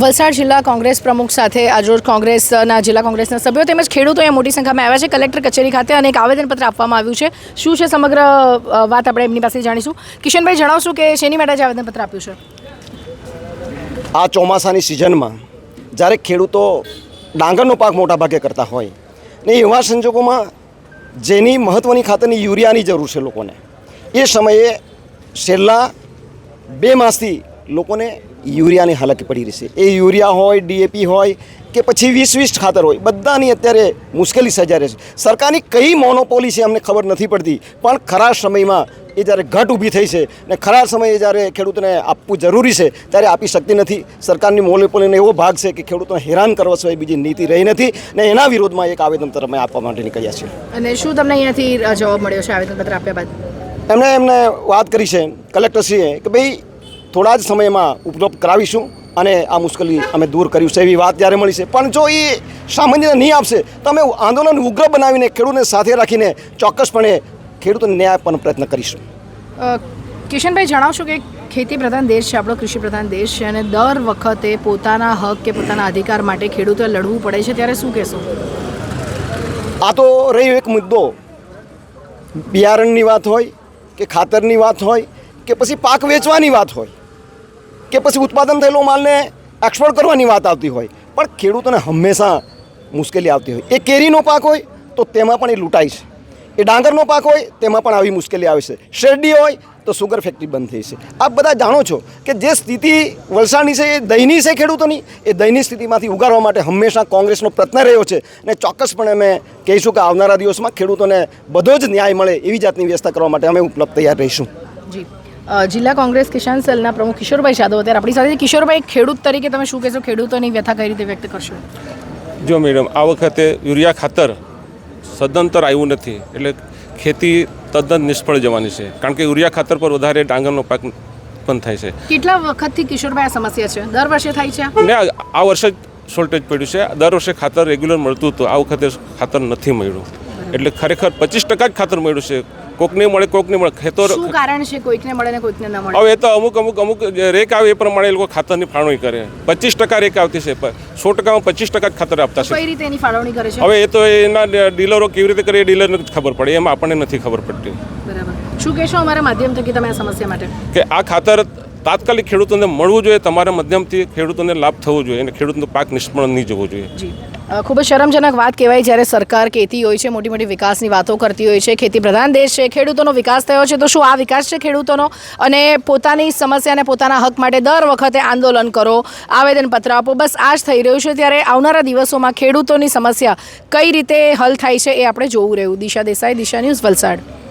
વલસાડ જિલ્લા કોંગ્રેસ પ્રમુખ સાથે આજરોજ કોંગ્રેસના જિલ્લા કોંગ્રેસના સભ્યો તેમજ ખેડૂતો અહીંયા મોટી સંખ્યામાં આવ્યા છે. કલેક્ટર કચેરી ખાતે અને એક આવેદનપત્ર આપવામાં આવ્યું છે. શું છે સમગ્ર વાત આપણે એમની પાસે જાણીશું. કિશનભાઈ, જણાવશું કે શેની માટે આવેદનપત્ર આપ્યું છે? આ ચોમાસાની સિઝનમાં જ્યારે ખેડૂતો ડાંગરનો પાક મોટા ભાગે કરતા હોય ને એવા સંજોગોમાં જેની મહત્ત્વની ખાતરની યુરિયાની જરૂર છે લોકોને, એ સમયે છેલ્લા બે માસથી લોકોને યુરિયાની હાલકી પડી રહી છે. એ યુરિયા હોય ડીએપી હોય કે પછી વીસ વીસ ખાતર હોય બધાની અત્યારે મુશ્કેલી સર્જાય છે. સરકારની કઈ મોનોપોલી છે અમને ખબર નથી પડતી પણ ખરા સમયમાં એ જ્યારે ઘટ ઊભી થઈ છે ને ખરા સમયે જ્યારે ખેડૂતને આપવું જરૂરી છે ત્યારે આપી શકતી નથી. સરકારની મોનોપોલીનો એવો ભાગ છે કે ખેડૂતોને હેરાન કરવા સિવાય બીજી નીતિ રહી નથી ને એના વિરોધમાં એક આવેદન તરફ અમે આપવા માટે નીકળ્યા છીએ. અને શું તમને અહીંયાથી જવાબ મળ્યો છે આવેદનપત્ર આપ્યા બાદ? એમણે એમને વાત કરી છે કલેક્ટરશ્રીએ કે ભાઈ થોડા જ સમયમાં ઉપલબ્ધ કરાવીશું અને આ મુશ્કેલી અમે દૂર કર્યું છે એવી વાત ત્યારે મળી છે. પણ જો એ સામાન્ય નહીં આપશે તો અમે આંદોલન ઉગ્ર બનાવીને ખેડૂતને સાથે રાખીને ચોક્કસપણે ખેડૂતોને ન્યાય આપવાનો પ્રયત્ન કરીશું. કિશનભાઈ જણાવશો કે ખેતી પ્રધાન દેશ છે આપણો કૃષિ પ્રધાન દેશ છે અને દર વખતે પોતાના હક કે પોતાના અધિકાર માટે ખેડૂતોએ લડવું પડે છે ત્યારે શું કહેશો? આ તો રહ્યો એક મુદ્દો. બિયારણની વાત હોય કે ખાતરની વાત હોય કે પછી પાક વેચવાની વાત હોય. કે પછી ઉત્પાદન થયેલો માલને એક્સપોર્ટ કરવાની વાત આવતી હોય. પણ ખેડૂતોને હંમેશા મુશ્કેલી આવતી હોય. એ કેરીનો પાક હોય તો તેમાં પણ એ લૂંટાય છે. એ ડાંગરનો પાક હોય તેમાં પણ આવી મુશ્કેલી આવે છે. શેરડી હોય તો સુગર ફેક્ટરી બંધ થઈ છે. આપ બધા જાણો છો કે જે સ્થિતિ વલસાડની છે, એ દયનીય છે ખેડૂતોની, એ દયનીય સ્થિતિમાંથી ઉગારવા માટે હંમેશા કોંગ્રેસનો પ્રયત્ન રહ્યો છે. અને ચોક્કસપણે અમે કહીશું કે આવનારા દિવસમાં ખેડૂતોને બધો જ ન્યાય મળે એવી જાતની વ્યવસ્થા કરવા માટે અમે ઉપલબ્ધ તૈયાર રહીશું. જી. જિલ્લા કોંગ્રેસ કિસાન સેલના પ્રમુખ કિશોરભાઈ જાદવ અત્યારે આપણી સાથે કિશોરભાઈ ખેડૂત તરીકે તમે શું કહેશો? ખેડૂતોની વ્યથા કઈ રીતે વ્યક્ત કરશો? જો મેડમ આ વખતે યુરિયા ખાતર સદંતર આવ્યું નથી. એટલે ખેતી તદ્દન નિષ્ફળ જવાની છે. કારણ કે યુરિયા ખાતર પર વધારે ડાંગરનો પાક ઉત્પન્ન થાય છે. કેટલા વખતથી કિશોરભાઈ આ સમસ્યા છે? દર વર્ષે થાય છે? ને આ આ વર્ષે શોર્ટેજ પડ્યું છે. દર વર્ષે ખાતર રેગ્યુલર મળતું હતું. આ વખતે ખાતર નથી મળ્યું. એટલે ખરેખર પચીસ ટકા જ ખાતર મળ્યું છે. કોકને મળે કોકને મળે. ખેતર શું કારણ છે કોઈકને મળે ને કોઈકને ન મળે? હવે એ તો અમુક અમુક અમુક રેક આવે એ પ્રમાણે એ લોકો ખાતરની ફાળવણી કરે. પચીસ ટકા રેક આવતી છે સો ટકામાં પચીસ ટકા જ ખાતર આપતા છે. કઈ રીતે એની ફાળવણી કરે છે? હવે એ તો એના ડીલરો કેવી રીતે કરે એ ડીલરને જ ખબર પડે એમાં આપણને નથી ખબર પડતી. બરાબર. શું કહેશો અમારા માધ્યમ થકી તમે આ સમસ્યા માટે? કે આ ખાતર તાત્કાલિક ખેડૂતોને મળવું જોઈએ તમારા માધ્યમથી ખેડૂતોને લાભ થવો જોઈએ અને ખેડૂતનો પાક નિષ્ફળ નહીં જવો જોઈએ. ખૂબ જ શરમજનક વાત કહેવાય જ્યારે સરકાર કહેતી હોય છે, મોટી મોટી વિકાસની વાતો કરતી હોય છે, ખેતી પ્રધાન દેશ છે, ખેડૂતોનો વિકાસ થયો છે, તો શું આ વિકાસ છે ખેડૂતોનો? અને પોતાની સમસ્યાને પોતાના હક માટે દર વખતે આંદોલન કરો, આવેદનપત્ર આપો, બસ આ જ થઈ રહ્યું છે. ત્યારે આવનારા દિવસોમાં ખેડૂતોની સમસ્યા કઈ રીતે હલ થાય છે એ આપણે જોવું રહ્યું. દિશા દેસાઈ, દિશા ન્યૂઝ વલસાડ.